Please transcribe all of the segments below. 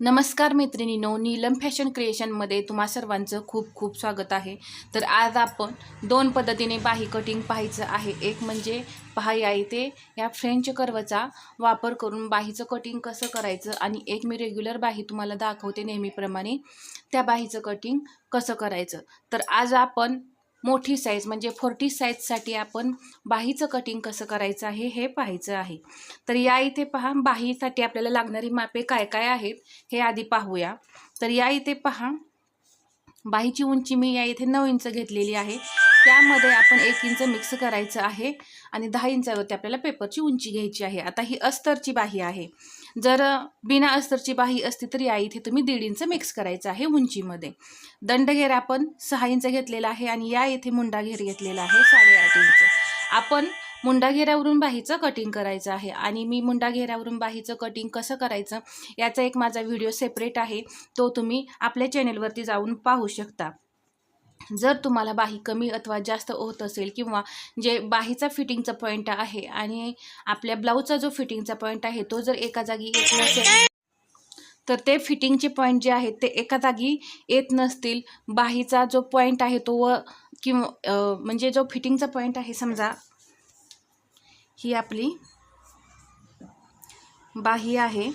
नमस्कार मैत्रिणीनो नीलम फॅशन क्रिएशनमध्ये तुम्हा सर्वांचं खूप खूप स्वागत आहे. तर आज आपण दोन पद्धतीने बाही कटिंग पाहायचं आहे. एक म्हणजे पहा या ते या फ्रेंच कर्वचा वापर करून बाहीचं कटिंग कसं करायचं आणि एक मी रेग्युलर बाही तुम्हाला दाखवते नेहमीप्रमाणे. त्या बाहीचं कटिंग कसं करायचं? तर आज आपण मोठी साईज म्हणजे फोर्टी साईजसाठी आपण बाहीचं कटिंग कसं करायचं आहे हे पाहायचं आहे. तर या इथे पहा बाहीसाठी आपल्याला लागणारी मापे काय काय आहेत हे आधी पाहूया. तर या इथे पहा बाहीची उंची मी या इथे नऊ इंच घेतलेली आहे. त्यामध्ये आपण एक इंच मिक्स करायचं आहे आणि दहा इंचावरती आपल्याला पेपरची उंची घ्यायची आहे. आता ही अस्तरची बाही आहे. जर बिना अस्तरची बाही असती तर या इथे तुम्ही दीड इंच मिक्स करायचं आहे उंचीमध्ये. दंडघेर आपण सहा इंच घेतलेला आहे आणि या इथे मुंडा घेर घेतलेला आहे साडेआठ इंच. आपण मुंडा घेऱ्यावरून बाहीचं कटिंग करायचं आहे आणि मी मुंडा घेऱ्यावरून बाहीचं कटिंग कसं करायचं याचा एक माझा व्हिडिओ सेपरेट आहे. तो तुम्ही आपल्या चॅनेलवरती जाऊन पाहू शकता. जर तुम्हाला बाही कमी अथवा जास्त होत असेल किंवा जे बाहीचा फिटिंगचा पॉईंट आहे आणि आपल्या ब्लाऊजचा जो फिटिंगचा पॉईंट आहे तो जर एका जागी येत नसेल तर ते फिटिंगचे पॉईंट जे आहेत ते एका जागी येत नसतील. बाहीचा जो पॉईंट आहे तो व किंवा म्हणजे जो फिटिंगचा पॉईंट आहे समजा ही आपली बाही आहे.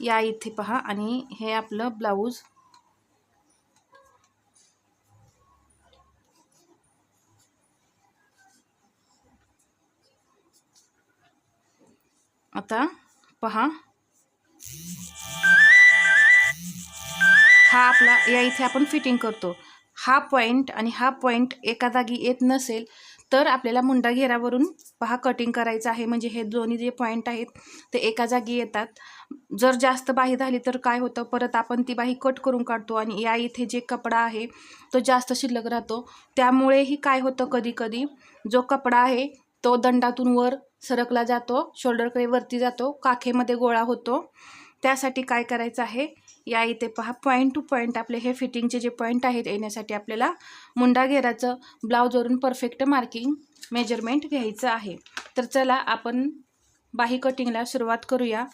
या इथे पहा आणि हे आपलं ब्लाऊज आता पहा. हा आपला या इथे आपण फिटिंग करतो. हा पॉईंट आणि हा पॉईंट एका जागी येत नसेल तर आपल्याला मुंडा घेरावरून पहा कटिंग करायचं आहे. म्हणजे हे दोन्ही जे पॉईंट आहेत ते एका जागी येतात. जर जास्त बाही झाली तर काय होतं? परत आपण ती बाही कट करून काढतो आणि या इथे जे कपडा आहे तो जास्त शिल्लक राहतो. त्यामुळेही काय होतं कधी कधी जो कपडा आहे तो दंडातून वर सरकला जातो शोल्डरकडे वरती जातो काखेमध्ये गोळा होतो. त्यासाठी काय करायचं आहे? या इथे पहा पॉईंट टू पॉईंट आपले हे फिटिंगचे जे पॉईंट आहेत येण्यासाठी आपल्याला मुंडा घेराचं ब्लाऊजवरून परफेक्ट मार्किंग मेजरमेंट घ्यायचं आहे. तर चला आपण बाही कटिंगला सुरुवात करूया.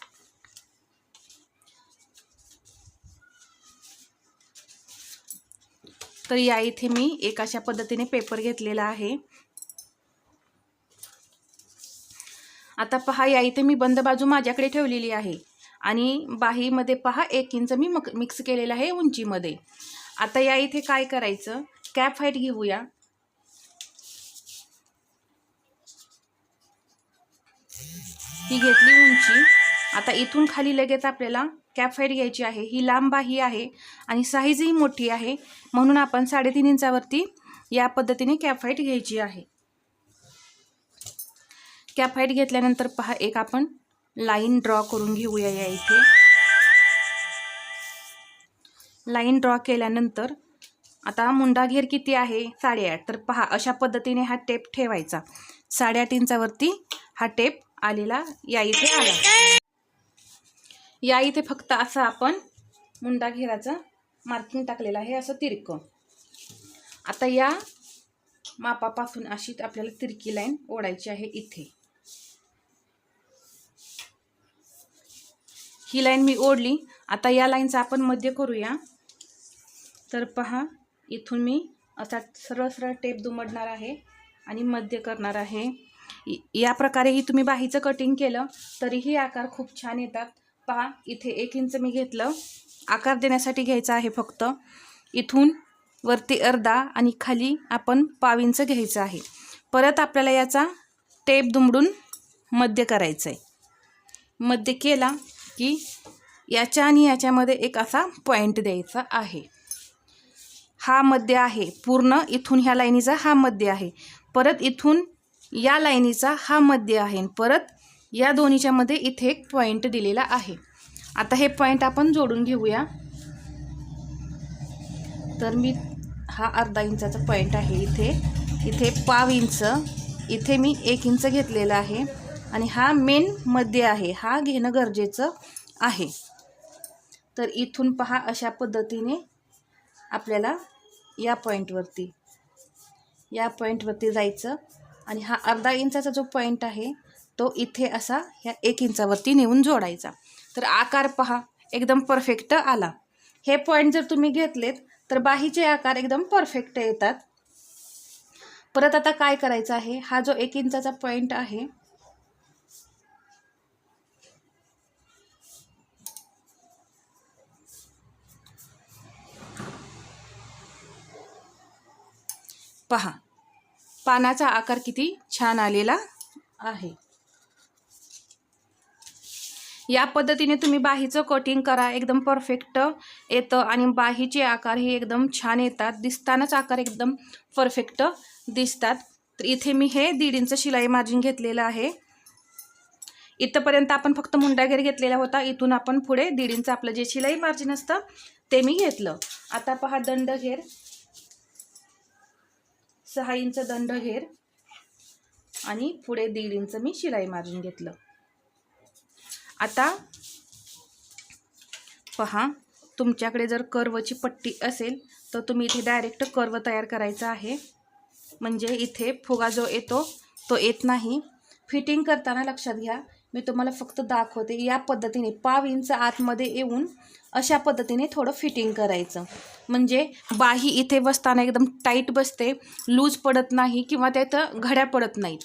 तर या इथे मी एक अशा पद्धतीने पेपर घेतलेला आहे. आता पहा या इथे मी बंद बाजू माझ्याकडे ठेवलेली आहे. आणि बाहीमध्ये पहा एक इंच मी मक मिक्स केलेलं आहे उंचीमध्ये. आता या इथे काय करायचं? कॅप हाईट घेऊया. ही घेतली उंची. आता इथून खाली लगेच आपल्याला कॅप हाईट घ्यायची आहे. ही लांब बाही आहे आणि साईजही मोठी आहे. म्हणून आपण साडेतीन इंचावरती या पद्धतीने कॅप हाईट घ्यायची आहे. कॅप हाईट घेतल्यानंतर पहा एक आपण लाईन ड्रॉ करून घेऊया या इथे. लाईन ड्रॉ केल्यानंतर आता मुंडा घेर किती आहे? साडेआठ. तर पहा अशा पद्धतीने हा टेप ठेवायचा. साडेआठ इंचावरती हा टेप आलेला या इथे आला. या इथे फक्त असं आपण मुंडा घेराचं मार्किंग टाकलेलं आहे असं तिरकं. आता या मापापासून अशी आपल्याला तिरकी लाईन ओढायची आहे इथे. ही लाईन मी ओढली. आता या लाईनचा आपण मध्य करूया. तर पहा इथून मी असा सरळ सरळ टेप दुमडणार आहे आणि मध्य करणार आहे. इ- या प्रकारेही तुम्ही बाहीचं कटिंग केलं तरीही आकार खूप छान येतात. पहा इथे एक इंच मी घेतलं. आकार देण्यासाठी घ्यायचा आहे फक्त. इथून वरती अर्धा आणि खाली आपण पाव इंच घ्यायचं आहे. परत आपल्याला याचा टेप दुमडून मध्य करायचं आहे मध्य केला की याच्या आणि याच्यामध्ये एक असा पॉईंट द्यायचा आहे. हा मध्य आहे. पूर्ण इथून ह्या लाईनीचा हा मध्य आहे. परत इथून या लाईनीचा हा मध्य आहे. परत या दोन्हीच्या मध्ये इथे एक पॉईंट दिलेला आहे. आता हे पॉईंट आपण जोडून घेऊया. तर मी हा अर्धा इंचाचा पॉईंट आहे इथे. इथे पाव इंच. इथे मी एक इंच घेतलेला आहे. आणि हा मेन मध्य आहे. हा घेणं गरजेचं आहे. तर इथून पहा अशा पद्धतीने आपल्याला या पॉईंटवरती या पॉईंटवरती जायचं आणि हा अर्धा इंचाचा जो पॉईंट आहे तो इथे असा ह्या एक इंचावरती नेऊन जोडायचा. तर आकार पहा एकदम परफेक्ट आला. हे पॉईंट जर तुम्ही घेतलेत तर बाहीचे आकार एकदम परफेक्ट येतात. परत आता काय करायचं आहे? हा जो एक इंचाचा पॉईंट आहे पहा. पानाचा आकार किती छान आलेला आहे. या पद्धतीने तुम्ही बाहीचं कटिंग करा. एकदम परफेक्ट येतं आणि बाहीचे आकार हे एकदम छान येतात. दिसतानाच आकार एकदम परफेक्ट दिसतात. तर इथे मी हे दीड इंच शिलाई मार्जिन घेतलेलं आहे. इथंपर्यंत आपण फक्त मुंडागेर घेतलेला होता. इथून आपण पुढे दीड इंच आपलं जे शिलाई मार्जिन असतं ते मी घेतलं. आता पहा दंडघेर सहा इंच दंड घेर आणि पुढे दीड इंच मी शिलाई मारून घेतलं. आता पहा तुमच्याकडे जर कर्वची पट्टी असेल तर तुम्ही इथे डायरेक्ट कर्व तयार करायचा आहे. म्हणजे इथे फुगा जो येतो तो येत नाही. फिटिंग करताना लक्षात घ्या मी तुम्हाला फक्त दाखवते या पद्धतीने पाव इंच आतमध्ये येऊन अशा पद्धतीने थोडं फिटिंग करायचं. म्हणजे बाही इथे बसताना एकदम टाईट बसते लूज पडत नाही किंवा त्यात घड्या पडत नाहीत.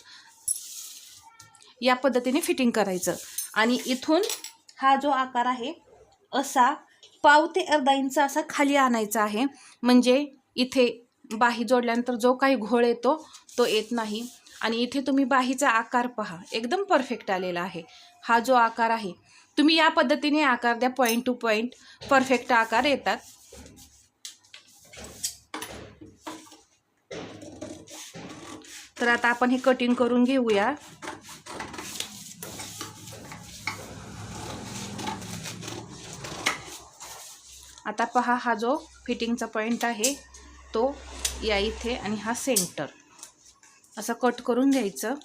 या पद्धतीने फिटिंग करायचं. आणि इथून हा जो आकार आहे असा पाव ते अर्धा इंच असा खाली आणायचा आहे. म्हणजे इथे बाही जोडल्यानंतर जो काही घोळ येतो तो येत नाही. आणि इथे तुम्ही बाहीचा आकार पहा. एकदम परफेक्ट आलेला आहे. हा जो आकार आहे तुम्ही या पद्धतीने आकार द्या. पॉईंट टू पॉईंट परफेक्ट आकार येतात. तर आता आपण हे कटिंग करून घेऊया. आता पहा हा जो फिटिंगचा पॉईंट आहे तो या इथे आणि हा सेंटर असं कट करून घ्यायचं.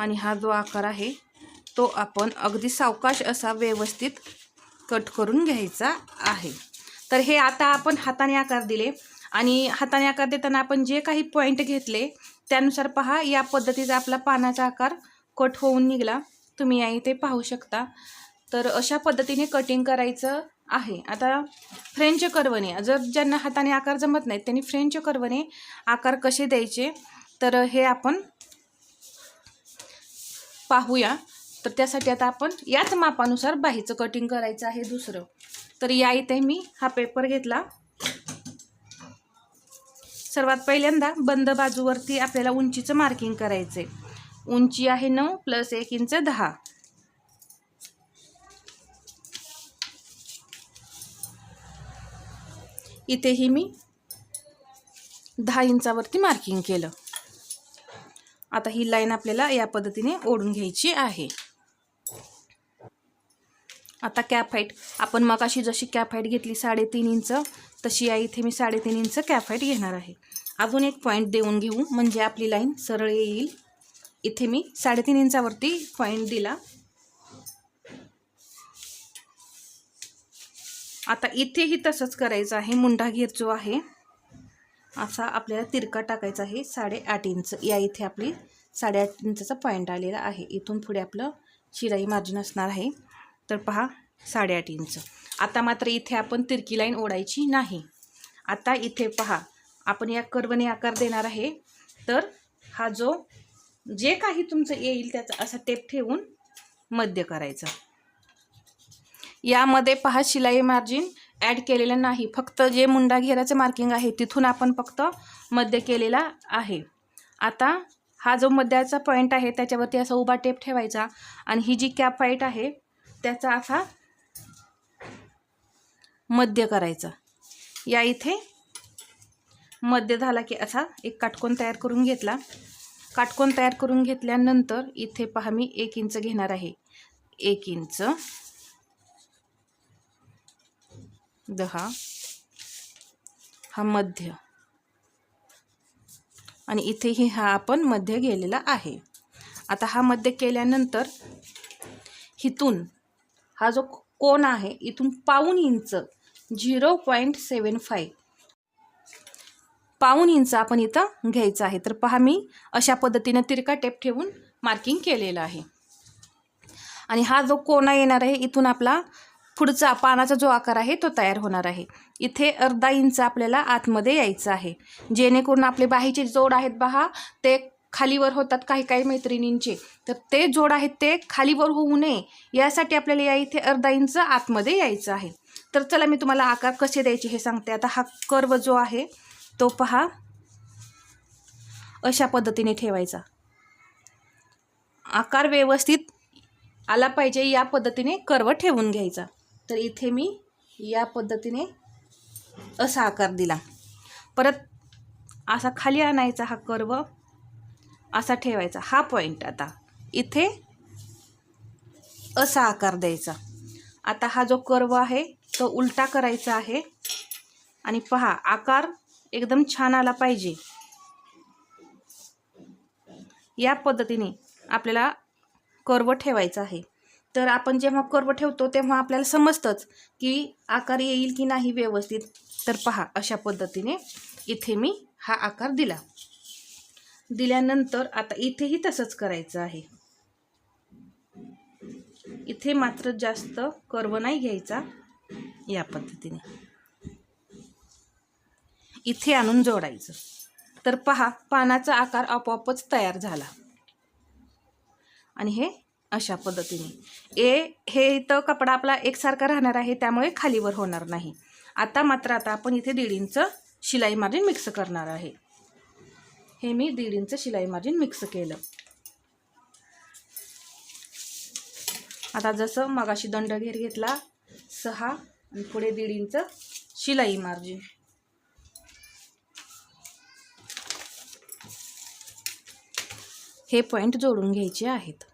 आणि हा जो आकार आहे तो आपण अगदी सावकाश असा व्यवस्थित कट करून घ्यायचा आहे. तर हे आता आपण हाताने आकार दिले आणि हाताने आकार देताना आपण जे काही पॉईंट घेतले त्यानुसार पहा या पद्धतीचा आपला पानाचा आकार कट होऊन निघाला. तुम्ही या इथे पाहू शकता. तर अशा पद्धतीने कटिंग करायचं आहे. आता फ्रेंच कर्वने जर ज्यांना हाताने आकार जमत नाहीत त्यांनी फ्रेंच कर्वने आकार कसे द्यायचे? तर हे आपण पाहूया. तर त्यासाठी आता आपण याच मापानुसार बाहीचं कटिंग करायचं आहे दुसरं. तर या इथे मी हा पेपर घेतला. सर्वात पहिल्यांदा बंद बाजूवरती आपल्याला उंचीचं मार्किंग करायचं आहे उंची आहे नऊ प्लस एक इंच दहा. इथेही मी दहा इंचावरती मार्किंग केलं. आता ही लाईन आपल्याला या पद्धतीने ओढून घ्यायची आहे. आता कॅप हाईट आपण मग अशी जशी कॅप हाईट घेतली साडेतीन इंच तशी या इथे मी साडेतीन इंच कॅप हाईट घेणार आहे. अजून एक पॉईंट देऊन घेऊ म्हणजे आपली लाईन सरळ येईल. इथे मी साडेतीन इंचावरती पॉईंट दिला. आता इथेही तसंच करायचं आहे मुंडा घेर जो आहे. असा आपल्याला तिरका टाकायचा आहे साडेआठ इंच. या इथे आपली साडेआठ इंचाचा पॉईंट आलेला आहे. इथून पुढे आपलं शिलाई मार्जिन असणार आहे. तर पहा साडेआठ इंच. आता मात्र इथे आपण तिरकी लाईन ओढायची नाही. आता इथे पहा आपण या कर्वने आकार देणार आहे. तर हा जो जे काही तुमचं येईल त्याचा असा टेप ठेवून मध्य करायचं. यामध्ये पहा शिलाई मार्जिन ॲड केलेलं नाही. फक्त जे मुंडा घेराचं मार्किंग आहे तिथून आपण फक्त मध्य केलेला आहे. आता हा जो मध्याचा पॉईंट आहे त्याच्यावरती असा उभा टेप ठेवायचा आणि ही जी कॅप फाईट आहे त्याचा असा मध्य करायचा. या इथे मध्य झाला की असा एक काटकोन तयार करून घेतला. काटकोन तयार करून घेतल्यानंतर इथे पहा मी एक इंच घेणार आहे. एक इंच दहा हा मध्य. आणि इथेही हा आपण मध्य गेलेला आहे. आता हा मध्य केल्यानंतर इथून हा जो कोण आहे इथून पाऊन inch zero point seven five पाऊन इंच आपण इथं घ्यायचं आहे. तर पहा मी अशा पद्धतीनं तिरका टेप ठेवून मार्किंग केलेलं आहे. आणि हा जो कोना येणार आहे इथून आपला पुढचा पानाचा जो आकार आहे तो तयार होणार आहे. इथे अर्धा इंच आपल्याला आतमध्ये यायचं आहे. जेणेकरून आपले बाहीचे जोड आहेत पहा ते खालीवर होतात काही काही मैत्रिणींचे. तर ते जोड आहेत ते खालीवर होऊ नये. यासाठी आपल्याला या इथे अर्धा इंच आतमध्ये यायचं आहे. तर चला मी तुम्हाला आकार कसे द्यायचे हे सांगते. आता हा कर्व जो आहे तो पहा. अशा पद्धतीने ठेवायचा. आकार व्यवस्थित आला पाहिजे या पद्धतीने कर्व ठेवून घ्यायचा. तर इथे मी या पद्धतीने असा आकार दिला. परत असा खाली आणायचा हा कर्व असा ठेवायचा. हा पॉईंट आता. इथे असा आकार द्यायचा. आता हा जो कर्व आहे तो उलटा करायचा आहे. आणि पहा आकार एकदम छान आला पाहिजे. या पद्धतीने आपल्याला कर्व ठेवायचा आहे. तर आपण जेव्हा कर्व ठेवतो तेव्हा आपल्याला समजतंच की आकार येईल की नाही व्यवस्थित. तर पहा अशा पद्धतीने इथे मी हा आकार दिला. दिल्यानंतर आता इथेही तसंच करायचं आहे. इथे मात्र जास्त कर्व नाही घ्यायचा या पद्धतीने. इथे आणून जोडायचं. तर पहा पानाचा आकार आपोआपच तयार झाला. आणि हे अशा पद्धतीने. ए हे इथं कपडा आपला एकसारखा राहणार आहे त्यामुळे खालीवर होणार नाही. आता मात्र आता आपण इथे दीड इंच शिलाई मार्जिन मिक्स करणार आहे. हे मी दीड इंच शिलाई मार्जिन मिक्स केलं. आता जसं मगाशी दंड घेर घेतला सहा आणि पुढे दीड इंच शिलाई मार्जिन. हे पॉईंट जोडून घ्यायचे आहेत.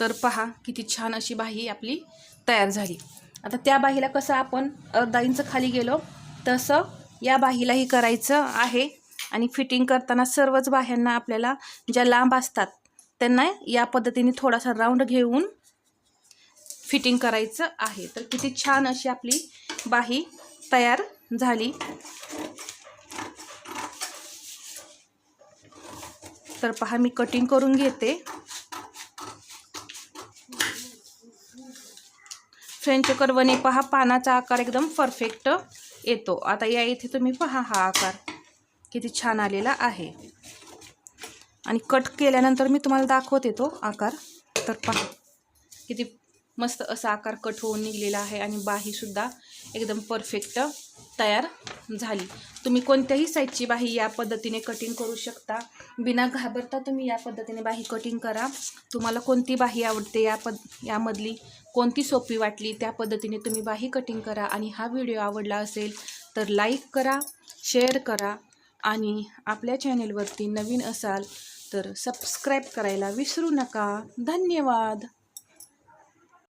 तर पहा किती छान अशी बाही आपली तयार झाली. आता त्या बाहीला कसं आपण अर्धा इंच खाली गेलो तसं या बाहीलाही करायचं आहे. आणि फिटिंग करताना सर्वच बाह्यांना आपल्याला ज्या लांब असतात त्यांना या पद्धतीने थोडासा राऊंड घेऊन फिटिंग करायचं आहे. तर किती छान अशी आपली बाही तयार झाली. तर पहा मी कटिंग करून घेते. फ्रेंच करवने पहा पानाचा आकार एकदम परफेक्ट येतो. आता या इथे तुम्ही पहा हा आकार. किती छान आलेला आहे. आणि कट केल्यानंतर मी तुम्हाला दाखवते तो आकार. तर पहा किती मस्त असा आकार कट होऊन निघलेला आहे आणि बाहीसुद्धा एकदम परफेक्ट तयार झाली. तुम्ही कोणत्याही साईजची बाही या पद्धतीने कटिंग करू शकता. बिना घाबरता तुम्ही या पद्धतीने बाही कटिंग करा. तुम्हाला कोणती बाही आवडते या पद यामधली? कोणती सोपी वाटली त्या पद्धतीने तुम्ही बाही कटिंग करा आणि हा व्हिडिओ आवडला असेल तर लाईक करा शेअर करा आणि आपल्या चॅनेलवरती नवीन असाल तर सबस्क्राईब करायला विसरू नका. धन्यवाद.